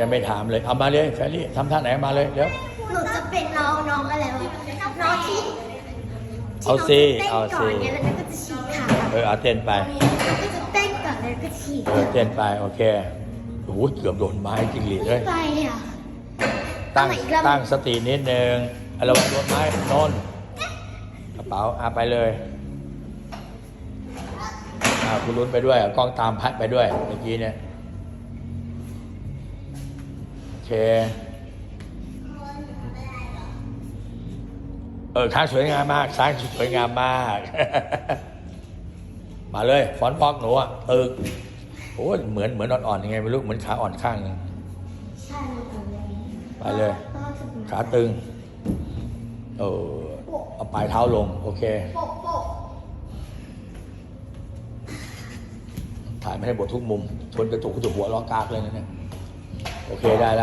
ยังไม่ถามเลย เอามาเลยแฟรี่ทำท่าไหนมาเลยเดี๋ยวหนูจะเป็นน้องน้องอะไรวะน้องที่เอาสิที่เอาน้องสิจะเต้นก่อนเนี่ยแล้วก็จะฉีกขาเออเอาเต้นไปแล้วก็จะเต้นก่อนแล้วก็ฉีกเออเต้นไปโอเคโอ้โหเกือบโดนไม้จริงหลีดเลยไปอะตั้งเอาใหม่อีกรอบตั้งสตินิดนึงระวังโดนไม้โนนกระเป๋าอาไปเลยอ่าคุณลุ้นไปด้วยกล้องตามพัดไปด้วยเมื่อกี้เนี่ยโอ เค เออข้างสวยงามมากซ้ายสวยงามมาก มาเลยฟอนต์ฟอกหนูอะตึกโอ้ยเหมือนเหมือนอ่อนๆยังไงไม่รู้เหมือนขาอ่อนข้างนึงใช่หนูเป็นอย่างนี้ไปเลย ขาตึง เออเอาปลายเท้าลง โอเค ถ่ายไม่ให้หมดทุกมุมชนกระตุกกระตุกหัวล้อกากเลยนะเนี่ย โอเคได้แล้ว